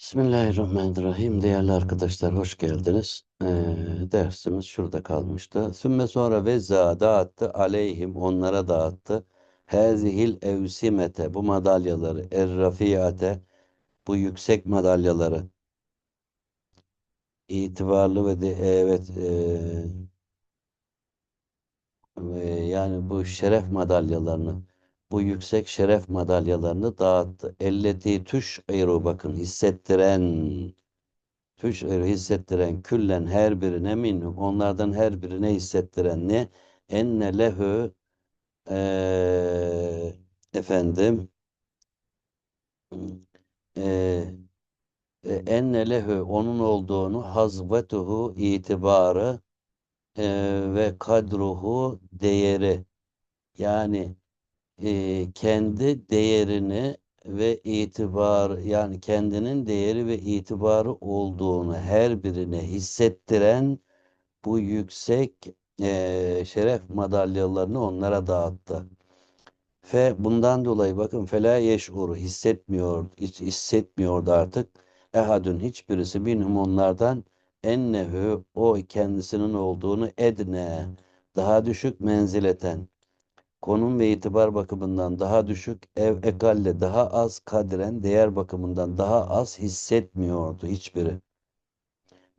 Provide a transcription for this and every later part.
Bismillahirrahmanirrahim. Değerli arkadaşlar hoş geldiniz. Ee, dersimiz şurada kalmıştı. Sümme sonra vezza dağıttı aleyhim onlara dağıttı. Hazihil evsimete bu madalyaları errafiate bu yüksek madalyaları itibarlı ve de evet e, yani bu şeref madalyalarını bu yüksek şeref madalyalarını dağıttı. Elleti tuş ayru bakın hissettiren tüş'ir hissettiren küllen her birine minhum onlardan her birine hissettiren ne? Enne lehu eee, efendim e, enne lehu onun olduğunu hazvetuhu itibarı eee, ve kadruhu değeri yani eee, kendi değerini ve itibar yani kendinin değeri ve itibarı olduğunu her birine hissettiren bu yüksek eee, şeref madalyalarını onlara dağıttı. Fe bundan dolayı bakın fela yeş'uru hissetmiyor, hiç hissetmiyordu artık. Ehadün hiçbirisi minhum onlardan ennehu o kendisinin olduğunu edne daha düşük menzileten konum ve itibar bakımından daha düşük, ev ekalle daha az kadren değer bakımından daha az hissetmiyordu hiçbiri.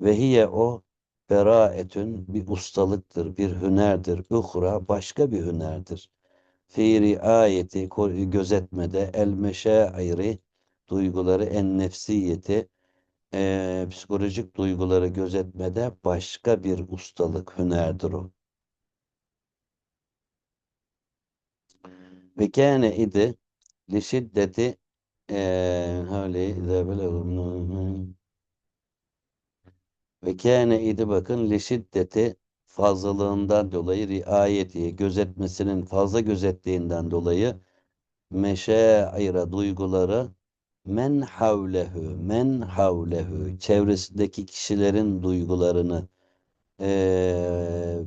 Ve hiye o beraetün bir ustalıktır, bir hünerdir. Uhra başka bir hünerdir. Fi riayeti gözetmede el meşairi duyguları en nefsiyeti eee, psikolojik duyguları gözetmede başka bir ustalık, hünerdir o. Ve kâne idi li şiddeti hâli izâ belagum ve kâne idi bakın li şiddeti fazlalığından dolayı riayeti gözetmesinin fazla gözettiğinden dolayı meşaira duyguları men havlehu men havlehu çevresindeki kişilerin duygularını eee,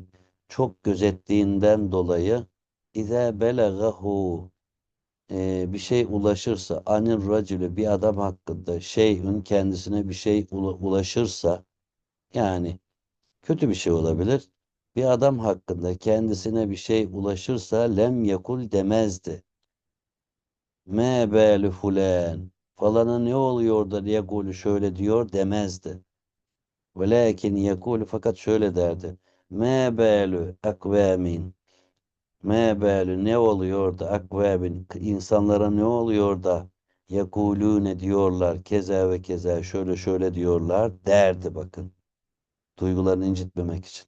çok gözettiğinden dolayı İze belagahu e, bir şey ulaşırsa anil racülü bir adam hakkında şeyün kendisine bir şey ula- ulaşırsa yani kötü bir şey olabilir. Bir adam hakkında kendisine bir şey ulaşırsa lem yakul demezdi. Me belü fulen falana ne oluyor da yekulu şöyle diyor demezdi. Velakin yekulu fakat şöyle derdi. Me belü ekvemin Mebelü ne oluyor da akvabin insanlara ne oluyor da yekulune diyorlar keza ve keza şöyle şöyle diyorlar derdi bakın. Duygularını incitmemek için.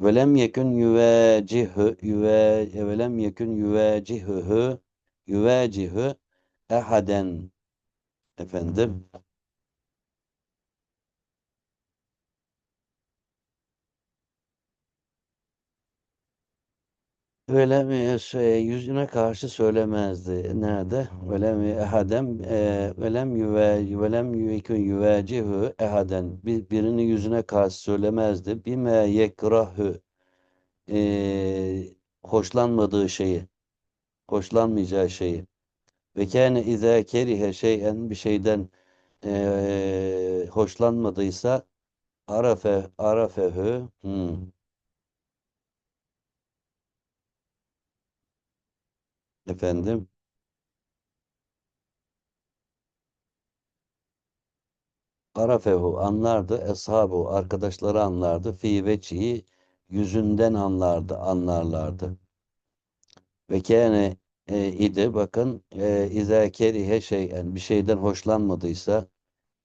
Velem yekun yüvecihü yüve velem yekun yüvecihü yüvecihü ehaden efendim Öyle mi şey, yüzüne karşı söylemezdi. Nerede? Öyle mi ehadem velem yüve velem yükün yüvecihu ehaden bir, birini yüzüne karşı söylemezdi. Bime yekrahu e, hoşlanmadığı şeyi, hoşlanmayacağı şeyi. Ve kâne izâ kerihe şeyen bir şeyden e, hoşlanmadıysa arafe arafehu hmm, efendim Arafehu anlardı, eshabu arkadaşları anlardı, fi veçhi yüzünden anlardı, anlarlardı. Ve kâne e, idi bakın e, izâ kerihe şeyen bir şeyden hoşlanmadıysa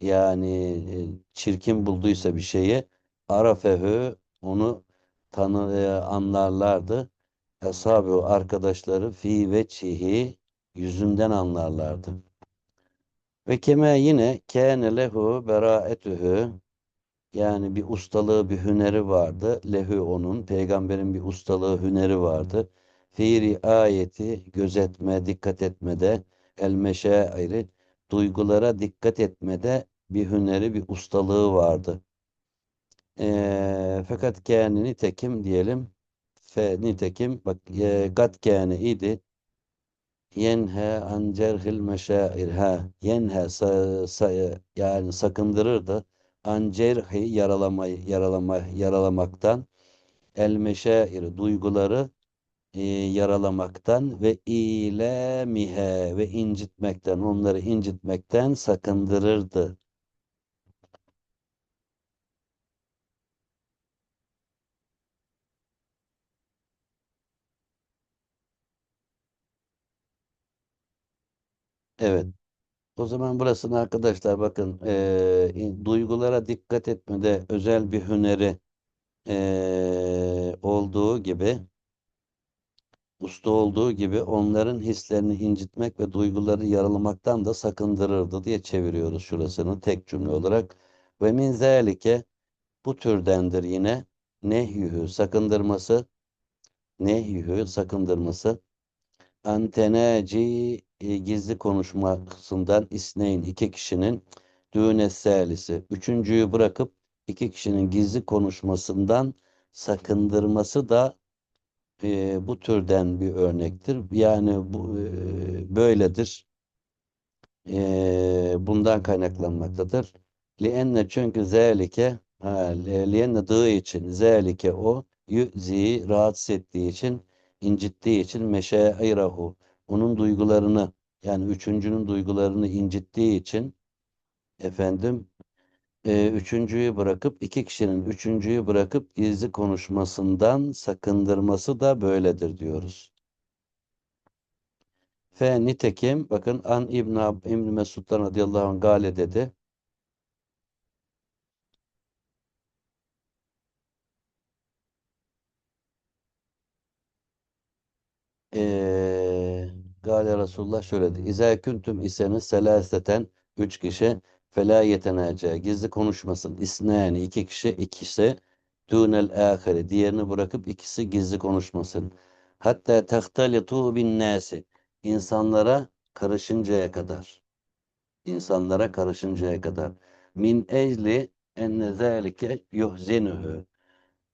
yani e, çirkin bulduysa bir şeyi arafehu onu tanı e, anlarlardı. Eshabu arkadaşları fi veçhihi yüzünden anlarlardı. Ve keme yine kâne lehu beraetuhu yani bir ustalığı, bir hüneri vardı. Lehu onun, peygamberin bir ustalığı, hüneri vardı. Fi ayeti gözetme, dikkat etmede, el meşairi, duygulara dikkat etmede bir hüneri, bir ustalığı vardı. Ee, fakat kâne nitekim diyelim, fe nitekim, bak e, gat kâne idi, yenhe an cerhil meşair ha yenhe sa, sa- yani sakındırırdı. An cerhi yaralamayı yaralama yaralamaktan el meşair duyguları e, yaralamaktan ve ilemihe ve incitmekten onları incitmekten sakındırırdı. Evet. O zaman burasını arkadaşlar bakın e, duygulara dikkat etmede özel bir hüneri e, olduğu gibi usta olduğu gibi onların hislerini incitmek ve duyguları yaralamaktan da sakındırırdı diye çeviriyoruz şurasını tek cümle olarak. Ve min zâlike bu türdendir yine nehyühü sakındırması nehyühü sakındırması antenaci e, gizli konuşmasından isneyn iki kişinin düğüne salisi üçüncüyü bırakıp iki kişinin gizli konuşmasından sakındırması da e, bu türden bir örnektir. Yani bu e, böyledir. E, bundan kaynaklanmaktadır. Lienne çünkü zelike lienne dığı için zelike o yüzi rahatsız ettiği için incittiği için meşairahu onun duygularını yani üçüncünün duygularını incittiği için efendim e, üçüncüyü bırakıp iki kişinin üçüncüyü bırakıp gizli konuşmasından sakındırması da böyledir diyoruz. Fe nitekim bakın an İbn İbn Mesud'dan radıyallahu anh gale dedi. Eee Gale Resulullah şöyle dedi. İzâ küntüm iseniz selâseten üç kişi felâ yetenâce gizli konuşmasın. İsnâni iki kişi ikisi dûnel âhiri diğerini bırakıp ikisi gizli konuşmasın. Hatta tehtalitu bin nâsi insanlara karışıncaya kadar. insanlara karışıncaya kadar. Min ecli enne zâlike yuhzinuhu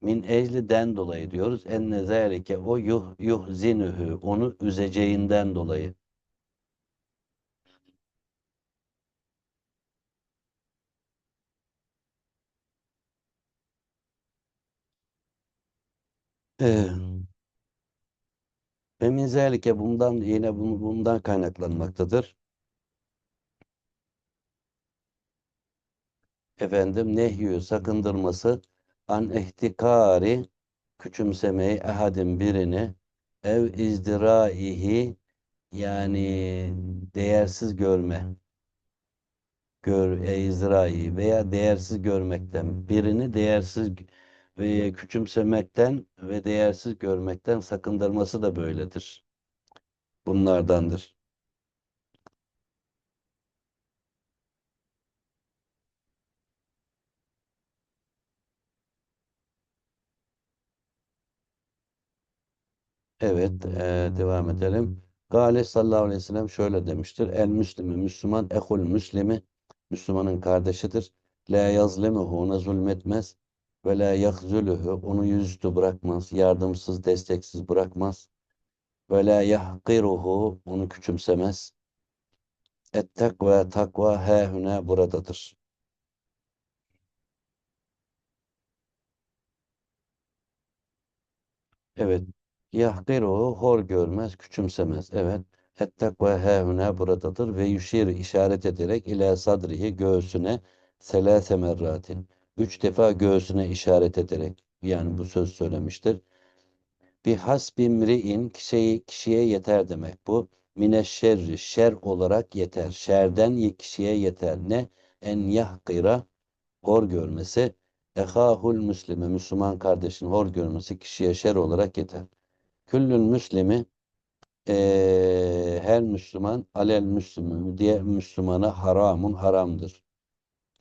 min ecliden dolayı diyoruz. Enne zâlike o yuh, yuhzinuhu onu üzeceğinden dolayı. Ve min zâlike bundan yine bu- bundan kaynaklanmaktadır. Efendim nehyü sakındırması an ihtikari küçümsemeyi ehadin birini ev izdiraihi yani değersiz görme gör izrai veya değersiz görmekten birini değersiz ve küçümsemekten ve değersiz görmekten sakındırması da böyledir. Bunlardandır. Evet, e, devam edelim. Gale sallallahu aleyhi ve sellem şöyle demiştir. El müslimi, Müslüman, ehul müslimi, Müslümanın kardeşidir. La yazlimuhu, ona zulmetmez. Ve la yahzuluhu, onu yüzüstü bırakmaz. Yardımsız, desteksiz bırakmaz. Ve la yahkiruhu, onu küçümsemez. Et takva, takva hâhüne buradadır. Evet. Yahkiruhu, hor görmez, küçümsemez. Evet. Et takva hâhüne buradadır ve yüşir işaret ederek ila sadrihi göğsüne selâse merratin. Üç defa göğsüne işaret ederek yani bu söz söylemiştir. Bir hasbi mri'in kişiye, kişiye yeter demek bu. Mine şerri şer olarak yeter. Şerden kişiye yeter. Ne? En yahkira hor görmesi. Ehahul müslime Müslüman kardeşin hor görmesi kişiye şer olarak yeter. Küllül müslimi eee, her Müslüman alel müslümü diğer Müslümana haramun haramdır.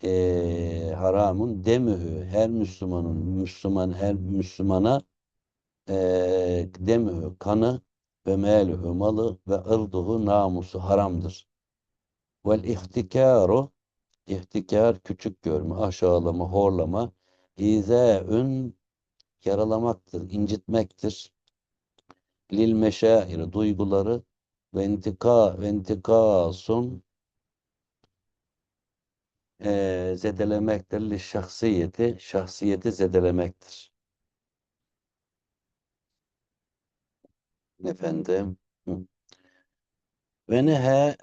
Eee, haramun demühü her Müslümanın Müslüman her Müslümana eee demühü kanı ve melühü malı ve ırduhu namusu haramdır. Vel ihtikaru ihtikar küçük görme, aşağılama, horlama, izâün yaralamaktır, incitmektir. Lil meşairi duyguları ve intika ve intikasun e, zedelemektir. Li şahsiyeti, şahsiyeti zedelemektir. Efendim. Ve nehe,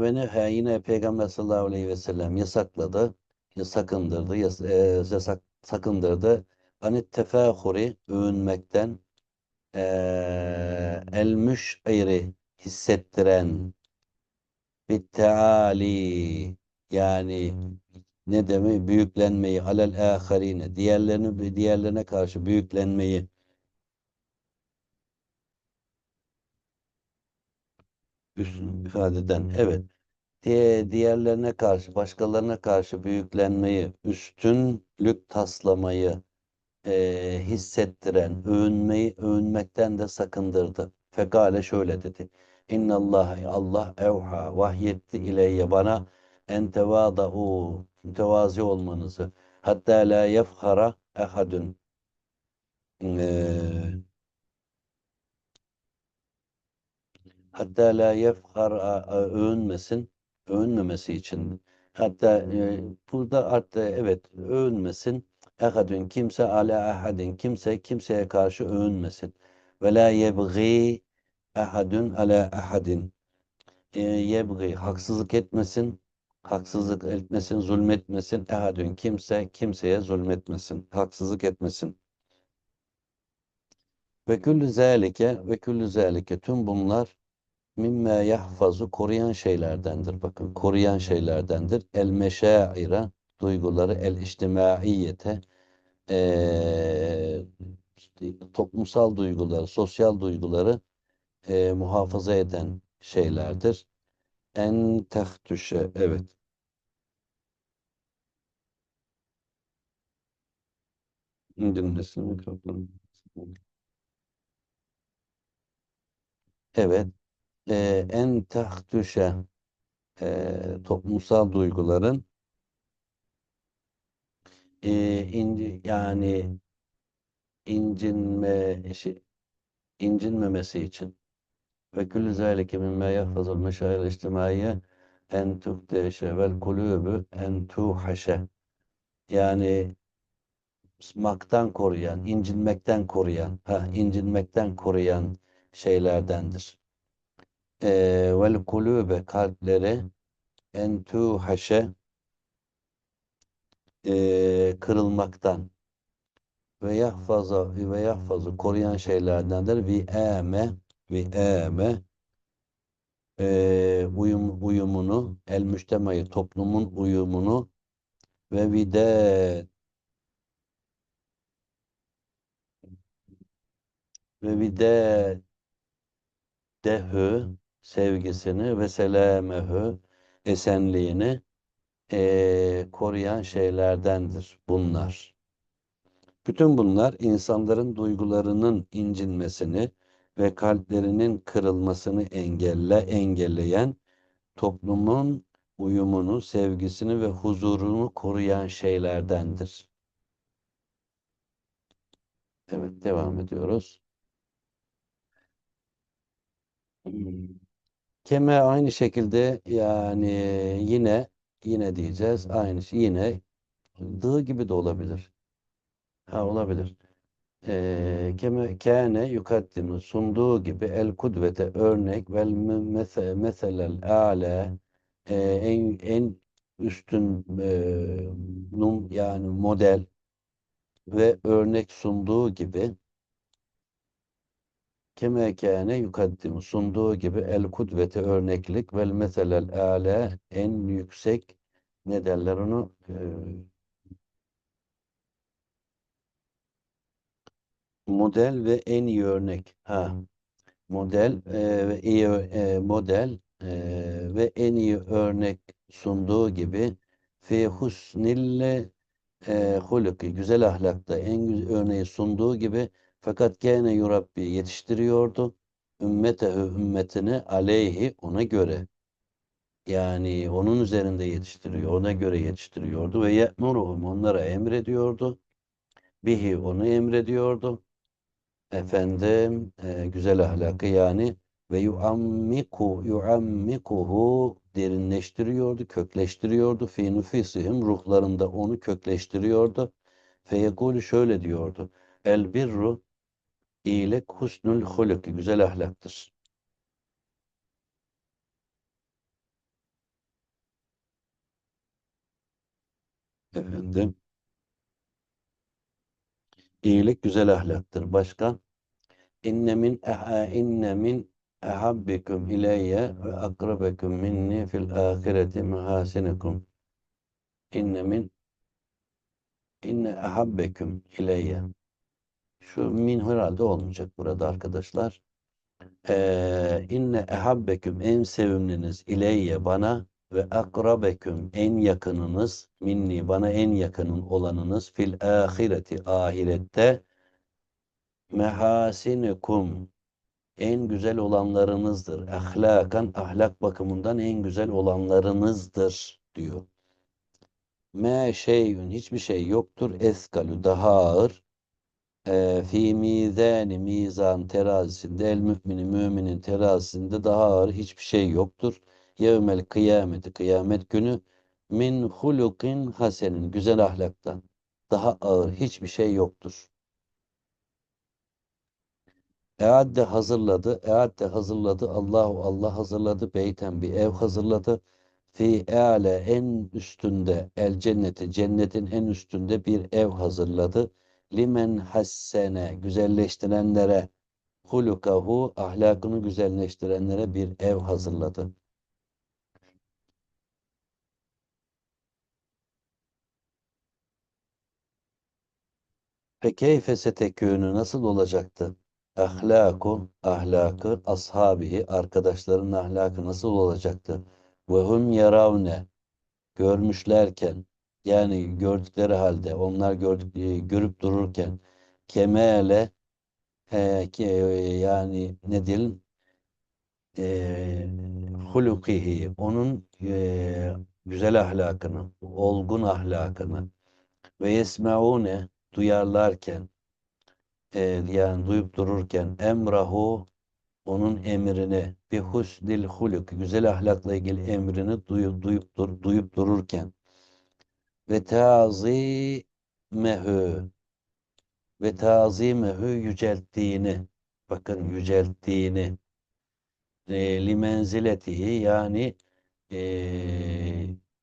ve nehe yine Peygamber sallallahu aleyhi ve sellem yasakladı, sakındırdı, yas, e, yasak, sakındırdı. Anit tefâhuri, övünmekten, e, el müş'iri, hissettiren, bitteali, yani ne demek? Büyüklenmeyi, alel âharine, diğerlerini, diğerlerine karşı büyüklenmeyi, üstün ifade eden, evet. Diğer, diğerlerine karşı, başkalarına karşı büyüklenmeyi, üstünlük taslamayı e, hissettiren, övünmeyi, övünmekten de sakındırdı. Fekale şöyle dedi. İnna Allah Allah evha vahyetti ileyye bana en tevada'u mütevazi olmanızı hatta la yefhara ehadun e, hatta la yefhar övünmesin övünmemesi için hatta e, burada hatta evet övünmesin ehadun kimse ala ahadin kimse kimseye karşı övünmesin ve la yebgi ahadun ala ahadin e, yebgi haksızlık etmesin haksızlık etmesin zulmetmesin ehadun kimse kimseye zulmetmesin haksızlık etmesin ve küllü zâlike ve küllü zâlike tüm bunlar mimme yahfazu koruyan şeylerdendir. Bakın koruyan şeylerdendir. El meşaire duyguları el içtimaiyete e, toplumsal duyguları, sosyal duyguları e, muhafaza eden şeylerdir. En tehtüşe evet. Mikrofonu. Evet. E, en tehtüşe e, toplumsal duyguların e, inci, yani incinme işi, incinmemesi için ve küllü zâlike mimmâ yahfazul meşâhir içtimaiye en tuhdeşe vel kulûbü en tuhaşe yani maktan koruyan, incinmekten koruyan, ha, incinmekten koruyan şeylerdendir. E, vel kulûbe kalpleri en tuhaşe e, kırılmaktan ve yahfaza ve yahfazı koruyan şeylerdendir. Vi eme vi eme e, uyum, uyumunu el müştemayı toplumun uyumunu ve vide ve vide dehü sevgisini ve selamehü esenliğini e, koruyan şeylerdendir bunlar. Bütün bunlar insanların duygularının incinmesini ve kalplerinin kırılmasını engelle engelleyen toplumun uyumunu, sevgisini ve huzurunu koruyan şeylerdendir. Evet, devam ediyoruz. Keme aynı şekilde yani yine yine diyeceğiz. Aynı şey yine dı gibi de olabilir. Ha olabilir. Ee, keme kâne yukaddimu sunduğu gibi el kudvete örnek vel mese, meselel âle e, en en üstün e, num yani model ve örnek sunduğu gibi keme kâne yukaddimu sunduğu gibi el kudvete örneklik vel meselel âle en yüksek ne derler onu e, model ve en iyi örnek. Ha. Model e, ve iyi e, model ve en iyi örnek sunduğu gibi fi husnille e, huluki güzel ahlakta en güzel örneği sunduğu gibi fakat gene yurabbi yetiştiriyordu ümmetehu ümmetini aleyhi ona göre yani onun üzerinde yetiştiriyor ona göre yetiştiriyordu ve ye'muruhum onlara emrediyordu bihi onu emrediyordu efendim e, güzel ahlakı yani ve yuammiku yuammikuhu derinleştiriyordu, kökleştiriyordu. Fi nufisihim ruhlarında onu kökleştiriyordu. Feyekulu şöyle diyordu. El birru iyilik husnul huluk güzel ahlaktır. Efendim iyilik güzel ahlaktır. Başka? İnne min eha inne min ehabbikum ileyye ve akrabekum minni fil ahireti mahasinikum. İnne min inne ehabbekum ileyye. Şu min herhalde olmayacak burada arkadaşlar. Ee, inne ehabbeküm en sevimliniz ileyye bana ve akrabeküm en yakınınız minni bana en yakının olanınız fil ahireti ahirette mehasinukum en güzel olanlarınızdır. Ahlakan ahlak bakımından en güzel olanlarınızdır diyor. Me şeyün hiçbir şey yoktur. Eskalu daha ağır. E, fi mizani mizan terazisinde el müminin müminin terazisinde daha ağır hiçbir şey yoktur. Yevmel kıyameti kıyamet günü min hulukin hasenin güzel ahlaktan daha ağır hiçbir şey yoktur. Eadde hazırladı. Eadde hazırladı. Allahu Allah hazırladı. Beyten bir ev hazırladı. Fi eale en üstünde el cenneti cennetin en üstünde bir ev hazırladı. Limen hassene güzelleştirenlere hulukahu ahlakını güzelleştirenlere bir ev hazırladı. Ve keyfe setekûnü nasıl olacaktı? Ahlaku, ahlakı, ashabihi, arkadaşların ahlakı nasıl olacaktı? Ve hum yaravne, görmüşlerken, yani gördükleri halde, onlar gördük, e, görüp dururken, kemale, e, ke, yani ne diyelim, e, hulukihi, onun e, güzel ahlakını, olgun ahlakını ve yesmeune, duyarlarken, e, yani duyup dururken emrahu onun emrini bir husnil huluk güzel ahlakla ilgili emrini duyup duyup duyup dururken ve tazimehu. Ve tazimehu yücelttiğini. Bakın yücelttiğini. E, limenziletihi yani e,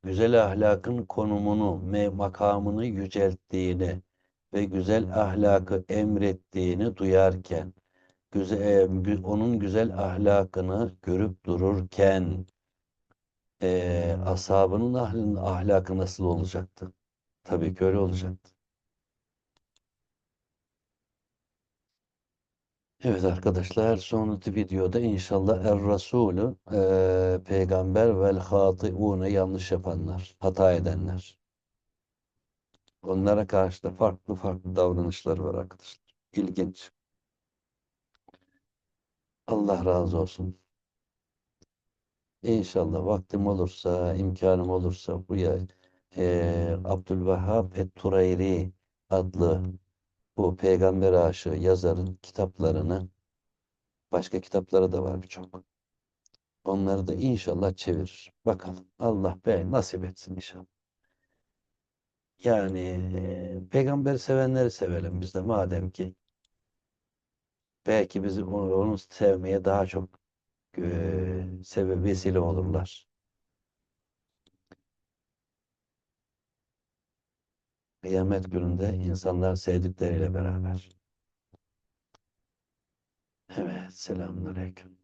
güzel ahlakın konumunu, makamını yücelttiğini ve güzel ahlakı emrettiğini duyarken, güzel, onun güzel ahlakını görüp dururken, e, ashabının ahlının ahlakı nasıl olacaktı? Tabii ki öyle olacaktı. Evet arkadaşlar sonraki videoda inşallah Er-Rasulü e, peygamber vel hatiune yanlış yapanlar, hata edenler. Onlara karşı da farklı farklı davranışlar var arkadaşlar. İlginç. Allah razı olsun. İnşallah vaktim olursa, imkanım olursa buraya e, Abdülvehhab et-Turayri adlı bu peygamber aşığı yazarın kitaplarını başka kitapları da var birçok. Onları da inşallah çevirir. Bakalım. Allah be nasip etsin inşallah. Yani e, peygamber sevenleri sevelim biz de madem ki belki bizi onu, onu sevmeye daha çok sebep vesile olurlar. Kıyamet gününde insanlar sevdikleriyle beraber. Evet, selamünaleyküm.